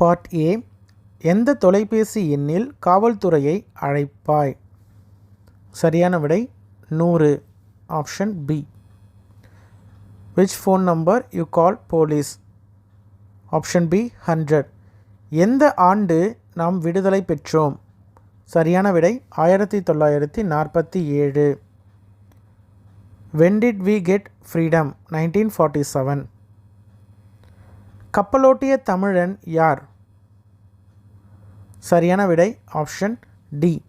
Part A எந்த தொலைபேசி எண்ணில் காவல்துறையை அழைப்பாய்? சரியான விடை நூறு. Option B which phone number you call police option B hundred எந்த ஆண்டு நாம் விடுதலை பெற்றோம்? சரியான விடை ஆயிரத்தி தொள்ளாயிரத்தி நாற்பத்தி ஏழு. When did we get freedom nineteen forty seven கப்பலோட்டிய தமிழன் யார்? சரியான விடை option D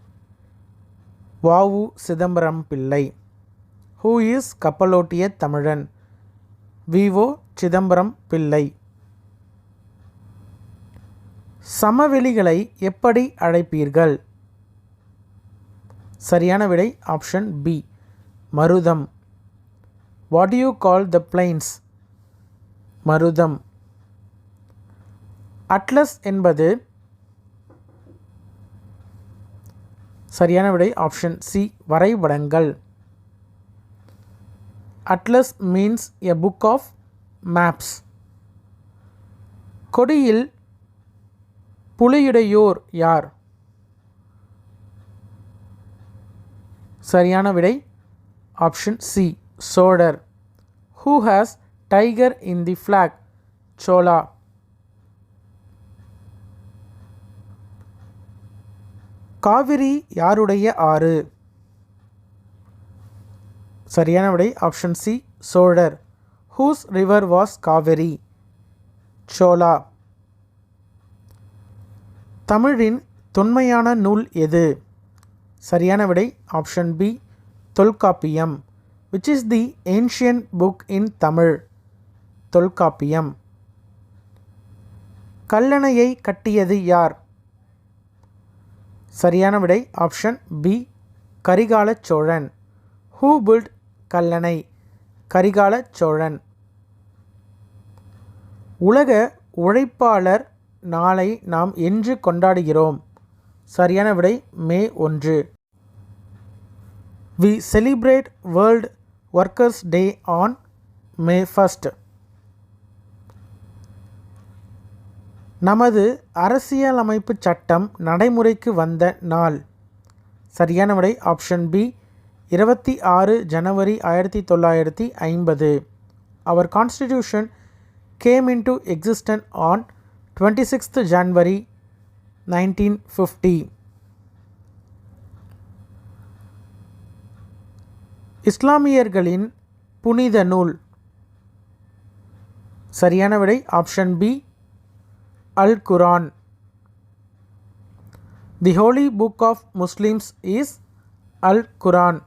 VO Chidambaram Pillai. Who is கப்பலோட்டிய தமிழன்? விவோ சிதம்பரம் பிள்ளை. சமவெளிகளை எப்படி அழைப்பீர்கள்? சரியான விடை ஆப்ஷன் பி மருதம். What you call the plains Marutham. Atlas என்பது சரியான விடை ஆப்ஷன் சி வரைபடங்கள். Atlas means a book of maps கொடியில் புலியுடையோர் யார்? சரியான விடை option C Cholar. Who has tiger in the flag Chola Kaveri யாருடைய ஆறு? சரியான விடை option C Cholar. Whose river was Kaveri? Chola. தமிழின் தொன்மையான நூல் எது? சரியான விடை option B Tolkappiyam which is the ancient book in Tamil Tolkappiyam. கல்லணையை கட்டியது யார்? சரியான விடை option B Karikala Cholan. Who built Kallanai? Karikala Cholan. உலக உழைப்பாளர் நாளை நாம் என்று கொண்டாடுகிறோம். சரியான விடை மே ஒன்று. We celebrate world workers day on May first நமது அரசியலமைப்பு சட்டம் நடைமுறைக்கு வந்த நாள். சரியான விடை ஆப்ஷன் பி இருபத்தி ஆறு ஜனவரி ஆயிரத்தி தொள்ளாயிரத்தி ஐம்பது. Our constitution came into existence on twenty sixth January nineteen fifty இஸ்லாமியர்களின் புனித நூல். சரியான விடை option B Al Quran the holy book of Muslims is Al Quran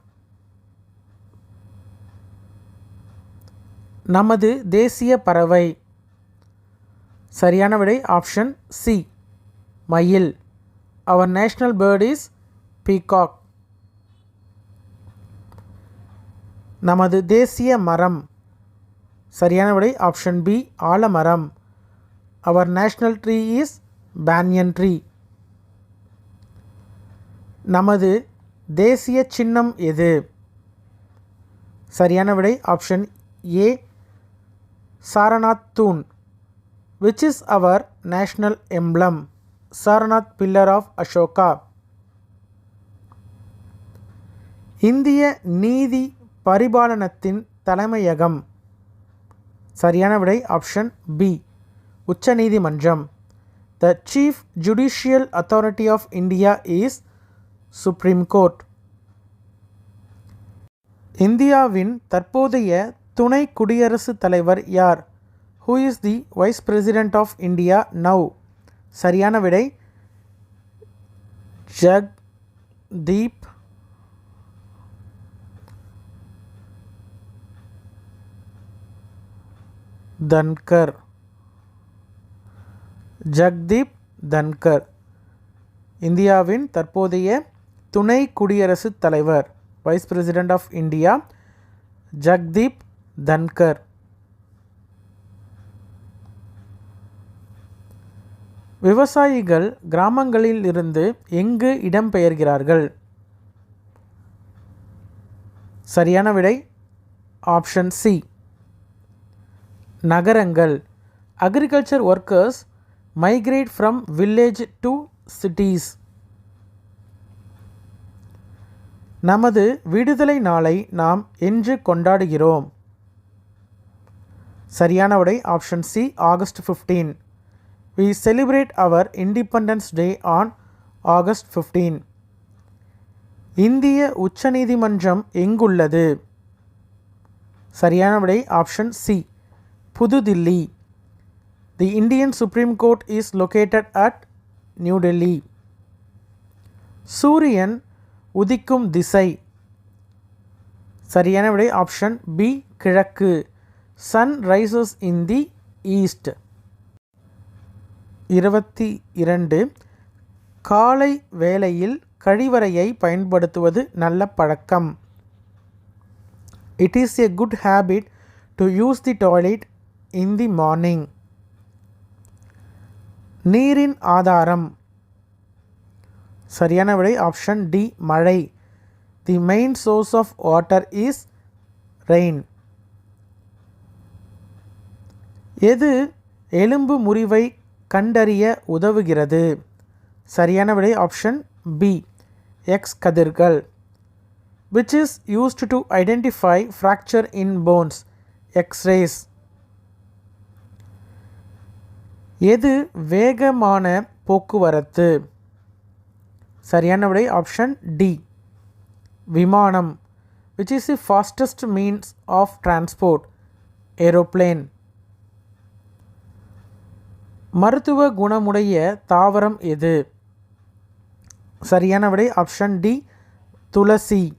நமது தேசிய பறவை. சரியான விடை ஆப்ஷன் சி மயில். Our national bird is peacock நமது தேசிய மரம். சரியான விடை ஆப்ஷன் பி ஆலமரம். Our national tree is banyan tree நமது தேசிய சின்னம் எது? சரியான விடை ஆப்ஷன் ஏ சாரநாத் தூண் which is our national emblem Sarnath pillar of Ashoka இந்திய நீதி பரிபாலனத்தின் தலைமையகம். சரியான விடை ஆப்ஷன் பி உச்சநீதிமன்றம். The chief judicial authority of India is Supreme Court இந்தியாவின் தற்போதைய துணை குடியரசுத் தலைவர் யார்? Who is the vice president of India now சரியான விடை ஜக் தீப் தன்கர். ஜக்தீப் தன்கர். இந்தியாவின் தற்போதைய துணை குடியரசுத் தலைவர் vice president of India Jagdeep Dhankhar. விவசாயிகள் கிராமங்களில் இருந்து எங்கு இடம்பெயர்கிறார்கள்? சரியான விடை ஆப்ஷன் சி நகரங்கள். Agriculture workers migrate from village to cities நமது விடுதலை நாளை நாம் என்று கொண்டாடுகிறோம். சரியான விடை option C August fifteen we celebrate our independence day on August fifteen இந்திய உச்சநீதிமன்றம் எங்குள்ளது? சரியான விடை option C Pudhu Dilli. The Indian Supreme Court is located at New Delhi சூரியன் உதிக்கும் திசை. சரியான விடை ஆப்ஷன் பி கிழக்கு. Sun rises in the east இருபத்தி இரண்டு. காலை வேளையில் கழிவறையை பயன்படுத்துவது நல்ல பழக்கம். It is a good habit to use the toilet in the morning நீரின் ஆதாரம். சரியான விடை ஆப்ஷன் டி மழை. The main source of water is rain எது எலும்பு முறிவை கண்டறிய உதவுகிறது? சரியான விடை ஆப்ஷன் பி எக்ஸ் கதிர்கள் which is used to identify fracture in bones X rays எது வேகமான போக்குவரத்து? சரியான விடை ஆப்ஷன் டி விமானம் which is the fastest means of transport aeroplane. மருத்துவ குணமுடைய தாவரம் எது? சரியான விடை option D tulsi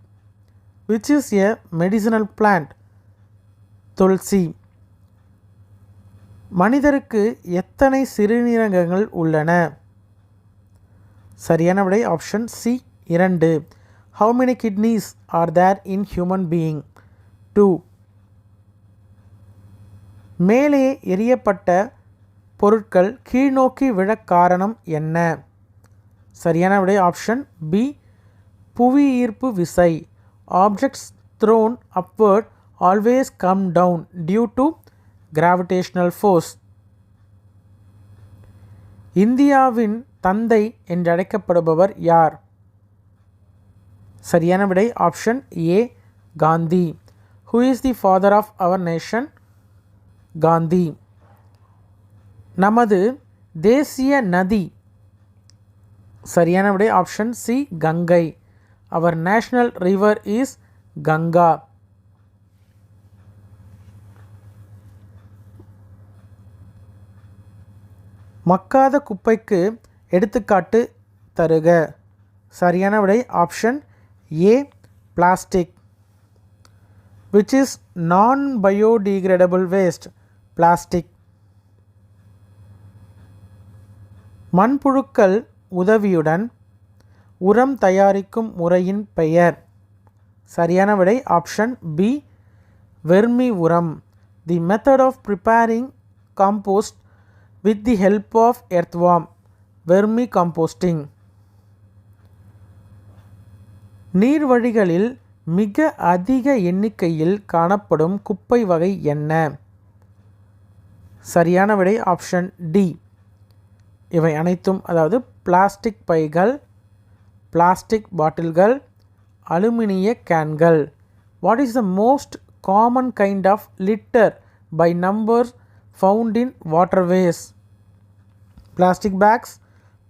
which is a medicinal plant tulsi. மனிதருக்கு எத்தனை சிறுநீரகங்கள் உள்ளன? சரியான விடை ஆப்ஷன் சி இரண்டு. How many kidneys are there in human being two மேலே எரியப்பட்ட பொருட்கள் கீழ்நோக்கி விழக் காரணம் என்ன? சரியான விடை ஆப்ஷன் பி புவி ஈர்ப்பு விசை. Objects thrown upward always come down due to gravitational force இந்தியாவின் தந்தை என்றழைக்கப்படுபவர் யார்? சரியான விடை option A Gandhi. Who is the father of our nation Gandhi. நமது தேசிய நதி. சரியான விடை option C Gangai. Our national river is Ganga. மக்காத குப்பைக்கு எடுத்துக்காட்டு தருக. சரியான விடை option A plastic which is non biodegradable waste plastic மண்புழுக்கள் உதவியுடன் உரம் தயாரிக்கும் முறையின் பெயர். சரியான விடை ஆப்ஷன் பி வெர்மி உரம். The method of preparing compost with the help of earthworm vermicomposting நீர்வழிகளில் மிக அதிக எண்ணிக்கையில் காணப்படும் குப்பை வகை என்ன? சரியான விடை ஆப்ஷன் டி இவை அனைத்தும் அதாவது பிளாஸ்டிக் பைகள் பிளாஸ்டிக் பாட்டில்கள் அலுமினிய கேன்கள் what is the most common kind of litter by numbers found in waterways, plastic bags,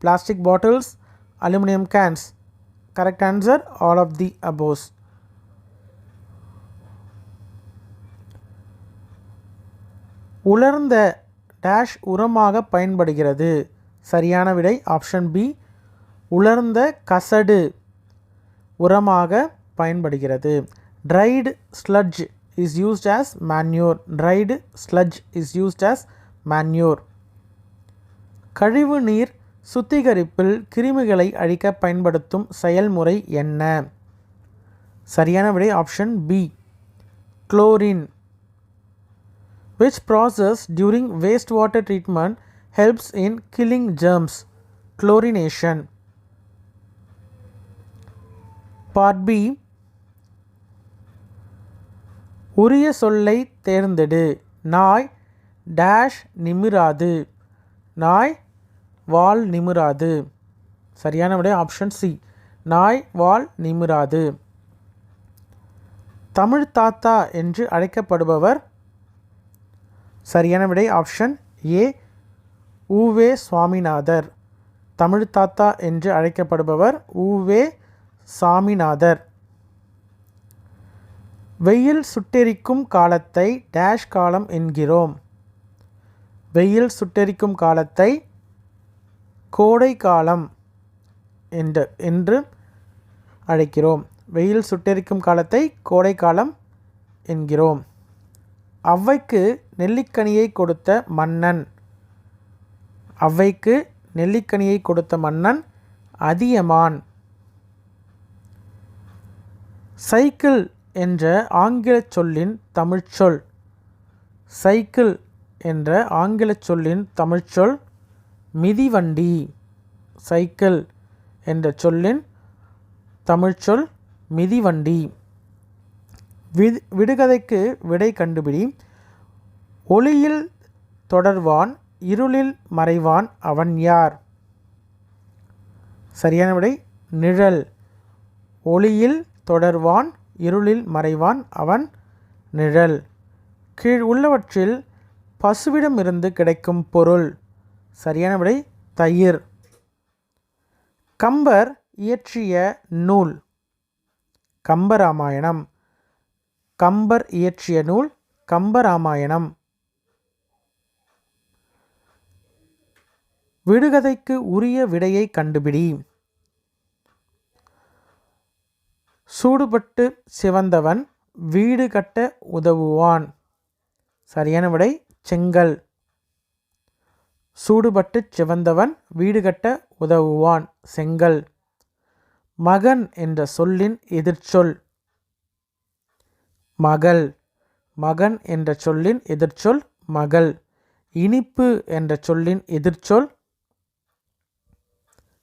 plastic bottles, aluminum cans. Correct answer all of the above. உலர்ந்த டேஷ் உரமாக பயன்படுகிறது சரியான விடை ஆப்ஷன் பி உலர்ந்த கசடு உரமாக பயன்படுகிறது dried sludge is used as manure, dried sludge is used as manure. கழிவு நீர் சுத்திகரிப்பில் கிருமிகளை அழிக்க பயன்படுத்தும் செயல்முறை என்ன? சரியான விடை option B chlorine which process during waste water treatment helps in killing germs chlorination part B உரிய சொல்லை தேர்ந்தெடு. நாய் டேஷ் நிமிராது. நாய் வால் நிமிராது. சரியான விட ஆப்ஷன் சி நாய் வால் நிமிராது. தமிழ் தாத்தா என்று அழைக்கப்படுபவர். சரியான விடை ஆப்ஷன் ஏ உவே சுவாமிநாதர். தமிழ் தாத்தா என்று அழைக்கப்படுபவர் உவே சாமிநாதர். வெயில் சுட்டெரிக்கும் காலத்தை டேஷ் காலம் என்கிறோம். வெயில் சுட்டெரிக்கும் காலத்தை கோடை காலம் என்று என்று அழைக்கிறோம். வெயில் சுட்டெரிக்கும் காலத்தை கோடை காலம் என்கிறோம். அவைக்கு நெல்லிக்கனியை கொடுத்த மன்னன் அவைக்கு நெல்லிக்கனியை கொடுத்த மன்னன் அதியமான். சைக்கிள் என்ற ஆங்கிலச் சொல்லின் தமிழ்ச்சொல் சைக்கிள் என்ற ஆங்கிலச் சொல்லின் தமிழ்ச்சொல் மிதிவண்டி. சைக்கிள் என்ற சொல்லின் தமிழ்ச்சொல் மிதிவண்டி. விடு விடுகதைக்கு விடை கண்டுபிடி. ஒளியில் தொடர்வான் இருளில் மறைவான் அவன் யார்? சரியான விடை நிழல். ஒளியில் தொடர்வான் இருளில் மறைவான் அவன் நிழல். கீழ் உள்ளவற்றில் பசுவிடமிருந்து கிடைக்கும் பொருள். சரியான விடை தயிர். கம்பர் இயற்றிய நூல். கம்பராமாயணம் கம்பர் இயற்றிய நூல் கம்பராமாயணம் விடுகதைக்கு உரிய விடையை கண்டுபிடி. சூடுபட்டு சிவந்தவன் வீடு கட்ட உதவுவான். சரியான விடை செங்கல். சூடுபட்டு சிவந்தவன் வீடு கட்ட உதவுவான் செங்கல். மகன் என்ற சொல்லின் எதிர்ச்சொல். மகள். மகன் என்ற சொல்லின் எதிர்ச்சொல் மகள். இனிப்பு என்ற சொல்லின் எதிர்ச்சொல்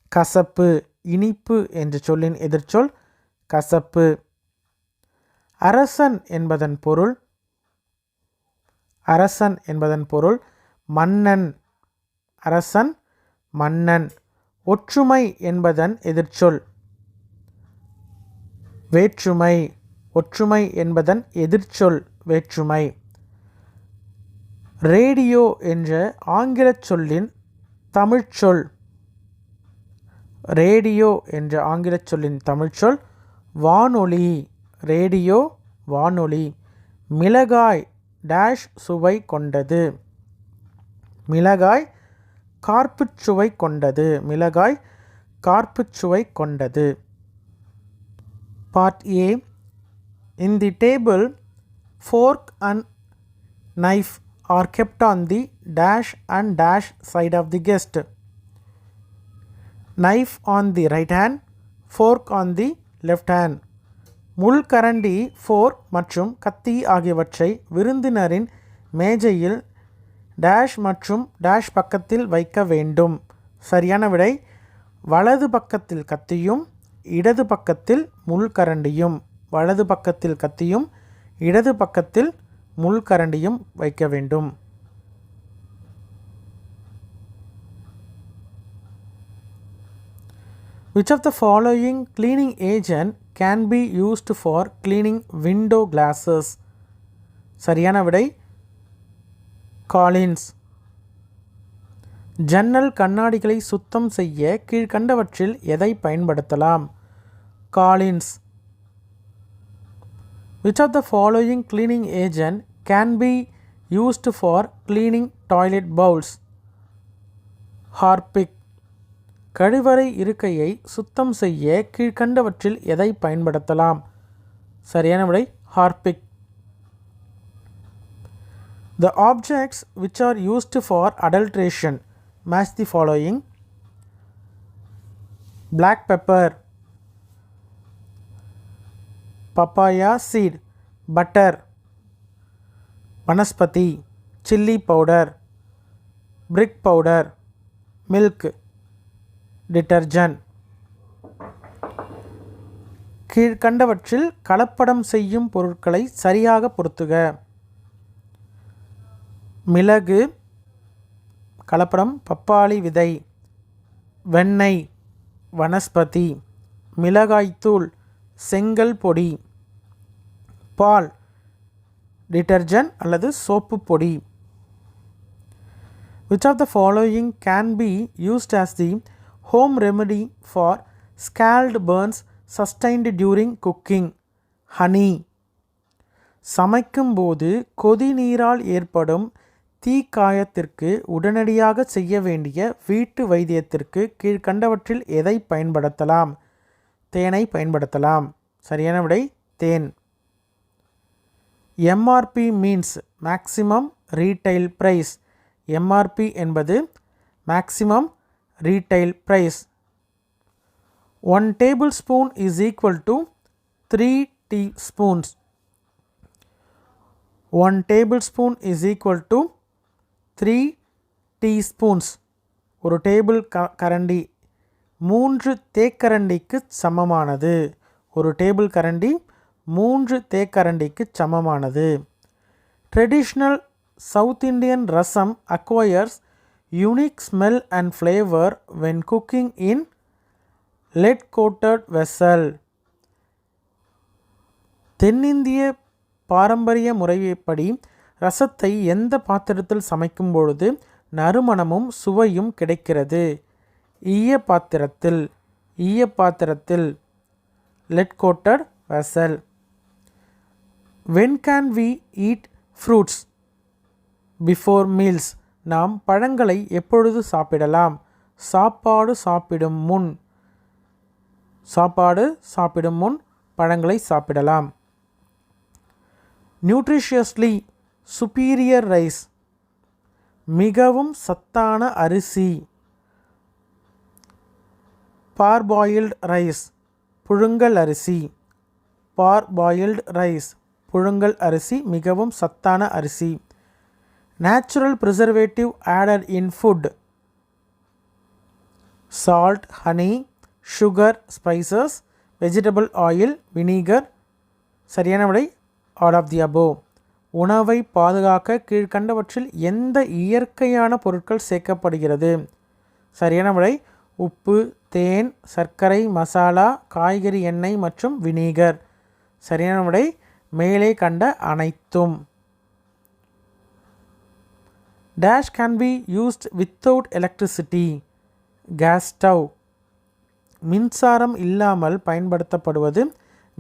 கசப்பு. இனிப்பு என்ற சொல்லின் எதிர்ச்சொல் கசப்பு. அரசன் என்பதன் பொருள் அரசன் என்பதன் பொருள் மன்னன். அரசன் மன்னன். ஒற்றுமை என்பதன் எதிர்ச்சொல். வேற்றுமை ஒற்றுமை என்பதன் எதிர்ச்சொல் வேற்றுமை. ரேடியோ என்ற ஆங்கிலச் சொல்லின் தமிழ்ச்சொல். ரேடியோ என்ற ஆங்கிலச் சொல்லின் தமிழ்ச்சொல் வானொலி ரேடியோ வானொலி மிளகாய் டேஷ் சுவை கொண்டது மிளகாய் கார்ப்புச் சுவை கொண்டது மிளகாய் கார்ப்புச் சுவை கொண்டது part A in the table fork and knife are kept on the dash and dash side of the guest knife on the right hand fork on the left முள் முள்கரண்டி ஃபோர் மற்றும் கத்தி ஆகியவற்றை விருந்தினரின் மேஜையில் டேஷ் மற்றும் டேஷ் பக்கத்தில் வைக்க வேண்டும். சரியான விடை வலது பக்கத்தில் கத்தியும் இடது பக்கத்தில் முள்கரண்டியும் வலது பக்கத்தில் கத்தியும் இடது பக்கத்தில் முள்கரண்டியும் வைக்க வேண்டும். Which of the following cleaning agent can be used for cleaning window glasses? சரியான விடை காலின்ஸ் ஜன்னல் கண்ணாடிகளை சுத்தம் செய்ய கீழ்கண்டவற்றில் எதை பயன்படுத்தலாம் Colin Which of the following cleaning agent can be used for cleaning toilet bowls? Harpic கழிவறை இருக்கையை சுத்தம் செய்ய கீழ்கண்டவற்றில் எதை பயன்படுத்தலாம் சரியான விடை Harpic the objects which are used for adulteration match the following black pepper papaya seed butter vanaspati chilli powder brick powder milk detergent. கீழ்கண்டவற்றில் கலப்படம் செய்யும் பொருட்களை சரியாக பொருத்துக. மிளகு கலப்படம் பப்பாளி விதை வெண்ணெய் வனஸ்பதி மிளகாய்த்தூள் செங்கல் பொடி பால் டிட்டர்ஜென்ட் அல்லது சோப்பு பொடி. Which of the following can be used as the home remedy for scald burns sustained during cooking honey சமைக்கும்போது கொதிநீரால் ஏற்படும் தீக்காயத்திற்கு உடனடியாக செய்ய வேண்டிய வீட்டு வைத்தியத்திற்கு கீழ்கண்டவற்றில் எதை பயன்படுத்தலாம்? தேனை பயன்படுத்தலாம். சரியான விடை தேன். MRP means maximum retail price MRP என்பது maximum retail price one tablespoon is equal to three teaspoons one tablespoon is equal to three teaspoons ஒரு டேபிள் க கரண்டி மூன்று தேக்கரண்டிக்கு சமமானது. ஒரு டேபிள் கரண்டி மூன்று தேக்கரண்டிக்கு சமமானது. Traditional south Indian rasam acquires unique smell and flavour when cooking in lead coated vessel. தென்னிந்திய பாரம்பரிய முறைப்படி ரசத்தை எந்த பாத்திரத்தில் சமைக்கும் பொழுது நறுமணமும் சுவையும் கிடைக்கிறது? ஈய பாத்திரத்தில் ஈய பாத்திரத்தில் lead coated vessel when can we eat fruits before meals நாம் பழங்களை எப்பொழுது சாப்பிடலாம்? சாப்பாடு சாப்பிடும் முன். சாப்பாடு சாப்பிடும் முன் பழங்களை சாப்பிடலாம். நியூட்ரிஷியஸ்லி சுப்பீரியர் ரைஸ் மிகவும் சத்தான அரிசி. பார்பாயில்டு ரைஸ் புழுங்கல் அரிசி. பார்பாயில்டு ரைஸ் புழுங்கல் அரிசி மிகவும் சத்தான அரிசி. Natural preservative added in food salt honey sugar spices vegetable oil vinegar சரியான விடை ஆல் ஆஃப் தி அபோவ் உணவை பாதுகாக்க கீழ்கண்டவற்றில் எந்த இயற்கையான பொருட்கள் சேர்க்கப்படுகிறது? சரியான விடை உப்பு தேன் சர்க்கரை மசாலா காய்கறி எண்ணெய் மற்றும் வினீகர் சரியான விடை மேலே கண்ட அனைத்தும். Dash can be used without electricity gas stove மின்சாரம் இல்லாமல் பயன்படுத்தப்படுவது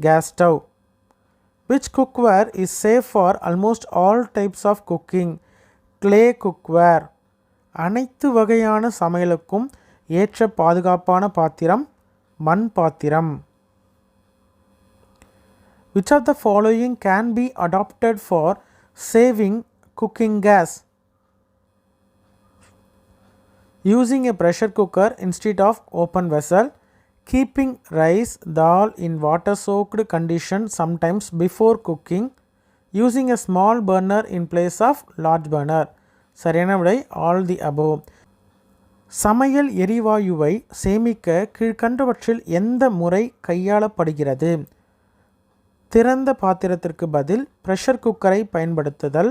gas stove which cookware is safe for almost all types of cooking clay cookware அனைத்து வகையான சமையலுக்கும் ஏற்ற பாதுகாப்பான பாத்திரம் மண் பாத்திரம். Which of the following can be adapted for saving cooking gas using a pressure cooker instead of open vessel keeping rice dal in water soaked condition sometimes before cooking using a small burner in place of large burner சரியான விடை all the above சமையல் எரிவாயுவை சேமிக்க கீழ்கண்டவற்றில் எந்த முறை கையாளப்படுகிறது திறந்த பாத்திரத்திற்கு பதில் ப்ரெஷர் குக்கரை பயன்படுத்துதல்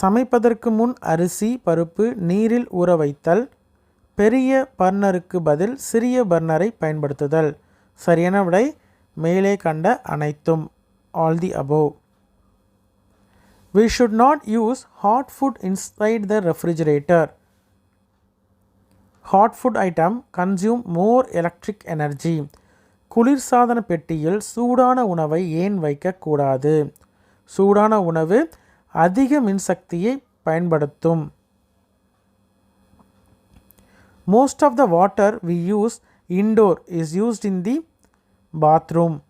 சமைப்பதற்கு முன் அரிசி பருப்பு நீரில் ஊற வைத்தல். பெரிய பர்னருக்கு பதில் சிறிய பர்னரை பயன்படுத்துதல். சரியான விடை மேலே கண்ட அனைத்தும். All the above we should not use hot food inside the refrigerator hot food item consume more electric energy குளிர்சாதன பெட்டியில் சூடான உணவை ஏன் வைக்கக்கூடாது? சூடான உணவு அதிக மின்சக்தியை பயன்படுத்தும். Most of the water we use indoor is used in the bathroom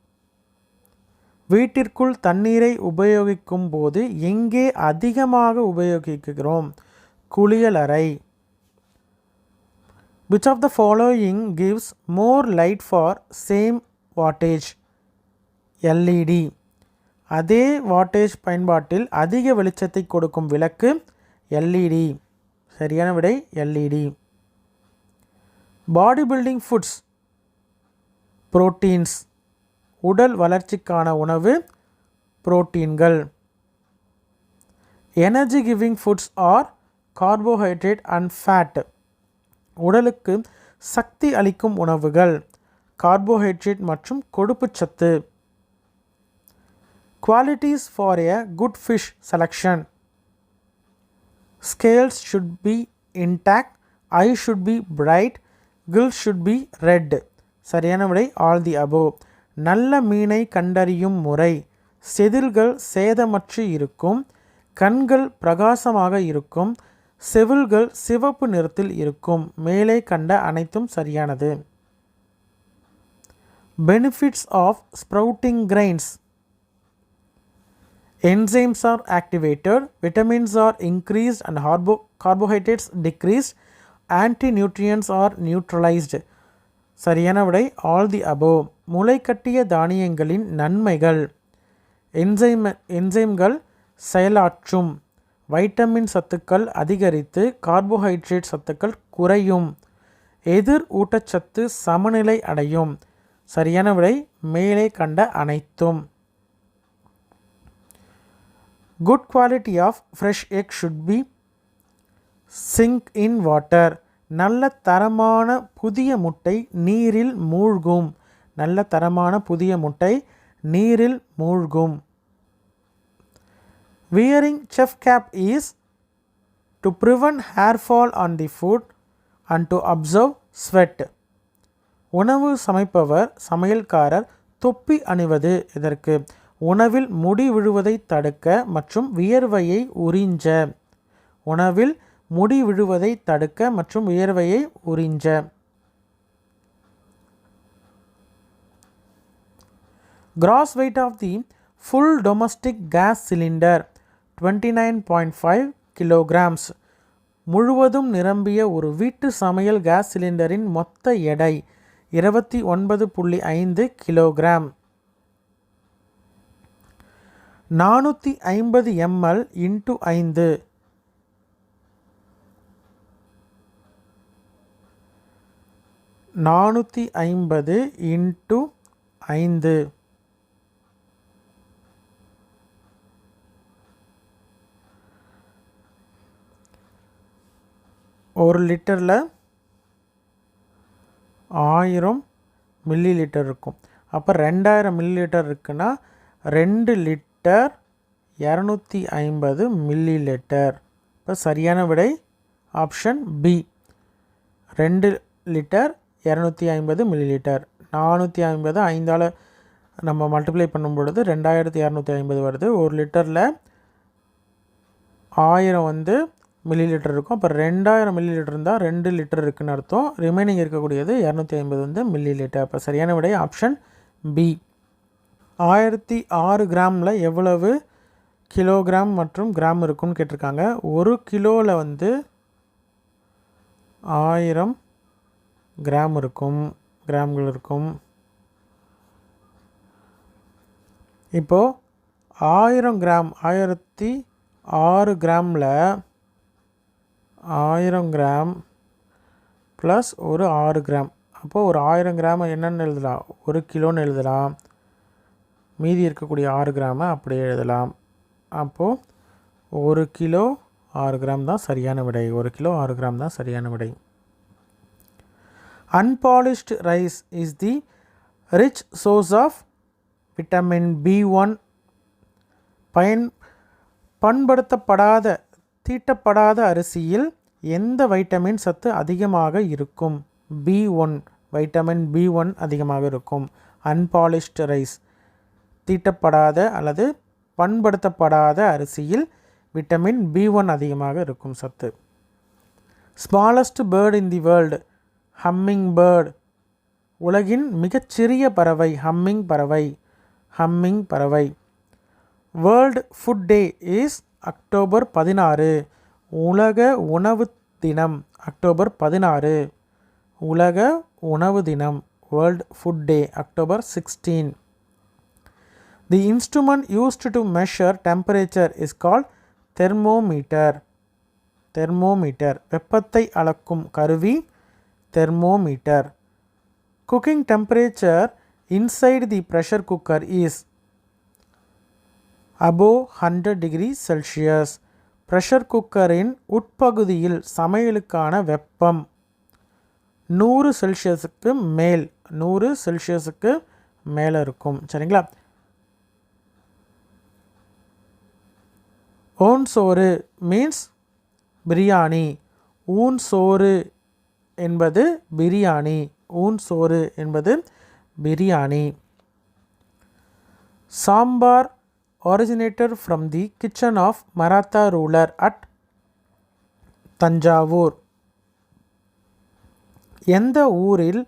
வீட்டிற்குள் தண்ணீரை உபயோகிக்கும் போது எங்கே அதிகமாக உபயோகிக்கிறோம்? குளியலறை which of the following gives more light for same wattage LED அதே வாட்டேஜ் பயன்பாட்டில் அதிக வெளிச்சத்தை கொடுக்கும் விளக்கு எல்இடி. சரியான விடை LED. Body building foods proteins உடல் வளர்ச்சிக்கான உணவு புரோட்டீன்கள். Energy giving foods are carbohydrate and fat. உடலுக்கு சக்தி அளிக்கும் உணவுகள் கார்போஹைட்ரேட் மற்றும் கொழுப்புச்சத்து qualities for a good fish selection scales should be intact eye should be bright gills should be red. சரியான விடை ஆல் தி அபோவ் நல்ல மீனை கண்டறியும் முறை. செதில்கள் சேதமற்று இருக்கும் கண்கள் பிரகாசமாக இருக்கும் செவில்கள் சிவப்பு நிறத்தில் இருக்கும். மேலே கண்ட அனைத்தும் சரியானது. Benefits of sprouting grains enzymes are activated vitamins are increased and ஹார்போ carbohydrates decreased anti-nutrients are neutralized. சரியான விடை ஆல் தி அபோவ் முளைக்கட்டிய தானியங்களின் நன்மைகள். என்சைம் என்சைம்கள் செயலாற்றும். வைட்டமின் சத்துக்கள் அதிகரித்து கார்போஹைட்ரேட் சத்துக்கள் குறையும். எதிர் ஊட்டச்சத்து சமநிலை அடையும். சரியான விடை மேலே கண்ட அனைத்தும். Good quality of fresh egg should be sink in water. நல்ல தரமான புதிய முட்டை நீரில் மூழ்கும். நல்ல தரமான புதிய முட்டை நீரில் மூழ்கும். Wearing chef cap is to prevent hair fall on the food and to observe sweat உணவு சமைப்பவர் சமையல்காரர் தொப்பி அணிவது இதற்கு உணவில் முடி விழுவதை தடுக்க மற்றும் வியர்வையை உறிஞ்ச. உணவில் முடி விழுவதை தடுக்க மற்றும் வியர்வையை உறிஞ்ச. Gross weight of the full domestic gas cylinder twenty nine point five kilograms முழுவதும் நிரம்பிய ஒரு வீட்டு சமையல் கேஸ் சிலிண்டரின் மொத்த எடை இருபத்தி ஒன்பது புள்ளி ஐந்து கிலோகிராம். நானூற்றி ஐம்பது எம்எல் இன்ட்டு ஐந்து. நானூற்றி ஐம்பது இன்ட்டு ஐந்து. ஒரு லிட்டரில் ஆயிரம் மில்லி லிட்டர் இருக்கும். அப்போ ரெண்டாயிரம் மில்லி லிட்டர் இருக்குன்னா ரெண்டு லிட்டர் இரநூத்தி ஐம்பது மில்லி லிட்டர் இப்போ சரியான விடை ஆப்ஷன் பி ரெண்டு லிட்டர் இரநூத்தி ஐம்பது மில்லி லிட்டர் நானூற்றி ஐம்பது ஐந்தால் நம்ம மல்டிப்ளை பண்ணும் பொழுது ரெண்டாயிரத்தி இரநூத்தி ஐம்பது வருது. ஒரு லிட்டரில் ஆயிரம் வந்து மில்லி லிட்டர் இருக்கும். அப்போ ரெண்டாயிரம் மில்லி லிட்டர் இருந்தால் ரெண்டு லிட்டர் இருக்குதுன்னு அர்த்தம். ரிமைனிங் இருக்கக்கூடியது இரநூத்தி ஐம்பது வந்து மில்லி லிட்டர் அப்போ சரியான விடை ஆப்ஷன் பி ஆயிரத்தி ஆறு கிராமில் எவ்வளவு கிலோகிராம் மற்றும் கிராம் இருக்குன்னு கேட்டிருக்காங்க. ஒரு கிலோவில் வந்து ஆயிரம் கிராம் இருக்கும் கிராம்கள் இருக்கும். இப்போது ஆயிரம் கிராம் ஆயிரத்தி ஆறு கிராமில் ஆயிரம் கிராம் ப்ளஸ் ஒரு ஆறு கிராம். அப்போது ஒரு ஆயிரம் கிராம் என்னென்னு எழுதலாம்? ஒரு கிலோன்னு எழுதலாம். மீதி இருக்கக்கூடிய ஆறு கிராமை அப்படியே எழுதலாம். அப்போது ஒரு கிலோ ஆறு கிராம் தான் சரியான விடை. ஒரு கிலோ ஆறு கிராம் தான் சரியான விடை. Unpolished rice is the rich source of vitamin B one பயன் பண்படுத்தப்படாத தீட்டப்படாத அரிசியில் எந்த வைட்டமின் சத்து அதிகமாக இருக்கும்? B one vitamin B one அதிகமாக இருக்கும். அன்பாலிஷ்டு ரைஸ் தீட்டப்படாத அல்லது பண்படுத்தப்படாத அரிசியில் விட்டமின் பி ஒன் அதிகமாக இருக்கும் சத்து. Smallest bird in the world humming bird உலகின் மிகச்சிறிய பறவை ஹம்மிங் பறவை ஹம்மிங் பறவை. World food day is October பதினாறு. உலக உணவு தினம் அக்டோபர் பதினாறு. உலக உணவு தினம் world food day October sixteen the instrument used to measure temperature is call thermometer thermometer வெப்பத்தை அளக்கும் கருவி thermometer cooking temperature inside the pressure cooker is above hundred degree Celsius pressure குக்கரின் உட்பகுதியில் சமையலுக்கான வெப்பம் நூறு செல்சியஸுக்கு மேல் நூறு செல்சியஸுக்கு மேலே இருக்கும். சரிங்களா? ஓன் சோறு மீன்ஸ் பிரியாணி. ஊன் சோறு என்பது பிரியாணி. ஊன் சோறு என்பது biryani. Sambar originated from the kitchen of Maratha ruler at Thanjavur. எந்த ஊரில்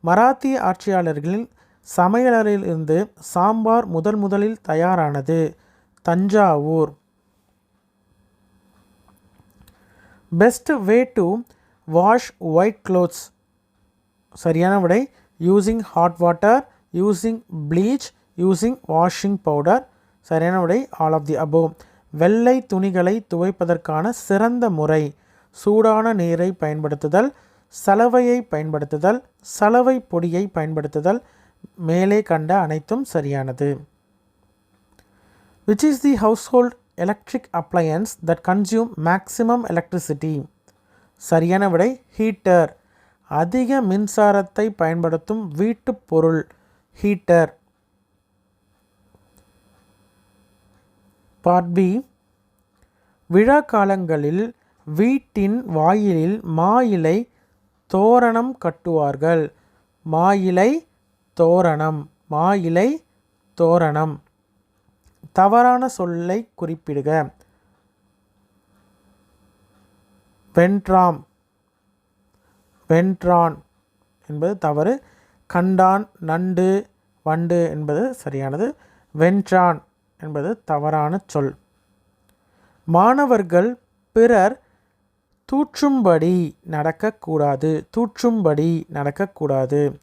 மராத்திய ஆட்சியாளர்களின் சமையலறையில் இருந்து சாம்பார் முதல் முதலில் தயாரானது? Thanjavur. Best way to wash white clothes சரியான விடை. Using hot water using bleach using washing powder சரியான விடை. ஆல் ஆஃப் தி அபோவ் வெள்ளை துணிகளை துவைப்பதற்கான சிறந்த முறை. சூடான நீரை பயன்படுத்துதல் சலவையை பயன்படுத்துதல் சலவை பொடியை பயன்படுத்துதல். மேலே கண்ட அனைத்தும் சரியானது. Which is the household electric appliance that consume maximum electricity. சரியான விடை ஹீட்டர் அதிக மின்சாரத்தை பயன்படுத்தும் வீட்டுப் பொருள் ஹீட்டர் பார்ட் பி விழா காலங்களில் வீட்டின் வாயிலில் மா இலை தோரணம் கட்டுவார்கள். மா இலை தோரணம் மா இலை தோரணம். தவறான சொல்லை குறிப்பிடுக. வென்றாம். வென்ட்ரான் என்பது தவறு. கண்டான் நண்டு வண்டு என்பது சரியானது. வென்ட்ரான் என்பது தவறான சொல். மாணவர்கள் பிறர் தூற்றும்படி நடக்கக்கூடாது. தூற்றும்படி நடக்கக்கூடாது.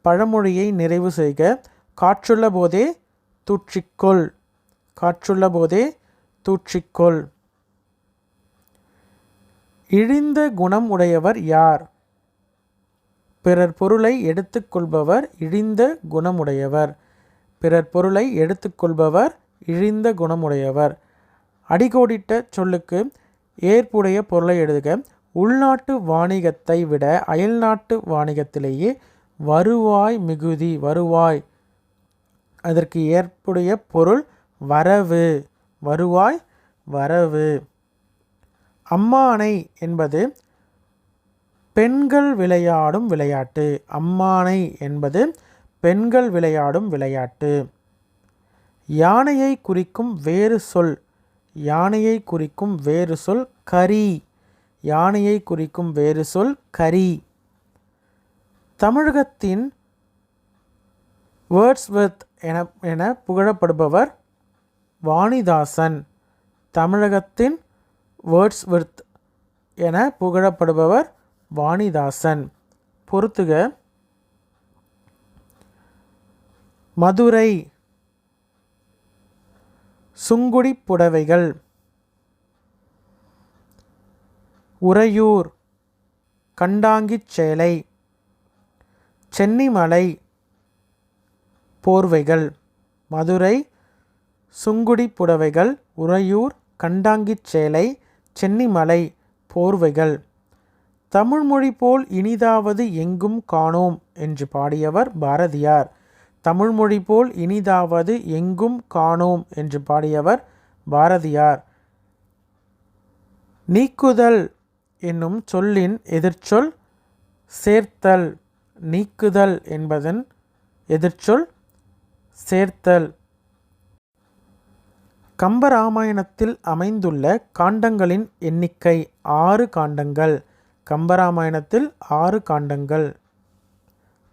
பழமொழியை நிறைவு செய்க. காற்றுள்ள போதே தூற்றிக்கொள். காற்றுள்ள போதே தூற்றிக்கொள். இழிந்த குணம் உடையவர் யார்? பிறர் பொருளை எடுத்துக்கொள்பவர் இழிந்த குணமுடையவர் பிறர் பொருளை எடுத்துக்கொள்பவர் இழிந்த குணமுடையவர் அடிகோடிட்ட சொல்லுக்கு ஏற்புடைய பொருளை எழுதுக. உள்நாட்டு வாணிகத்தை விட அயல்நாட்டு வாணிகத்திலேயே வருவாய் மிகுதி வருவாய். அதற்கு ஏற்புடைய பொருள் வரவு வருவாய் வரவு. அம்மானை என்பது பெண்கள் விளையாடும் விளையாட்டு. அம்மானை என்பது பெண்கள் விளையாடும் விளையாட்டு. யானையை குறிக்கும் வேறு சொல் யானையை குறிக்கும் வேறு சொல் கரி யானையை குறிக்கும் வேறு சொல் கரி தமிழகத்தின் வேர்ட்ஸ்வர்த் என என புகழப்படுபவர் வாணிதாசன். தமிழகத்தின் வேர்ட்ஸ்வர்த் என புகழப்படுபவர் வாணிதாசன். பொறுத்துக. மதுரை. சுங்குடி புடவைகள். உறையூர். கண்டாங்கிச் சேலை. சென்னிமலை. போர்வைகள். மதுரை சுங்குடி புடவைகள் உறையூர் கண்டாங்கிச் சேலை சென்னிமலை போர்வைகள். தமிழ்மொழி போல் இனிதாவது எங்கும் காணோம் என்று பாடியவர் பாரதியார். தமிழ்மொழி போல் இனிதாவது எங்கும் காணோம் என்று பாடியவர் பாரதியார். நீக்குதல் என்னும் சொல்லின் எதிர்ச்சொல் சேர்த்தல் நீக்குதல் என்பதன் எதிர்ச்சொல் சேர்த்தல். கம்பராமாயணத்தில் அமைந்துள்ள காண்டங்களின் எண்ணிக்கை ஆறு காண்டங்கள். கம்பராமாயணத்தில் ஆறு காண்டங்கள்.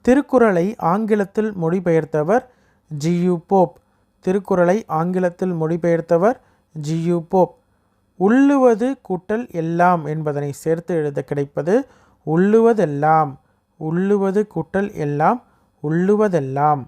திருக்குறளை ஆங்கிலத்தில் மொழிபெயர்த்தவர் ஜியு போப். திருக்குறளை ஆங்கிலத்தில் மொழிபெயர்த்தவர் ஜியு போப். உள்ளுவது கூட்டல் எல்லாம் என்பதனை சேர்த்து எழுத கிடைப்பது உள்ளுவதெல்லாம். உள்ளுவது கூட்டல் எல்லாம் உள்ளுவதெல்லாம்.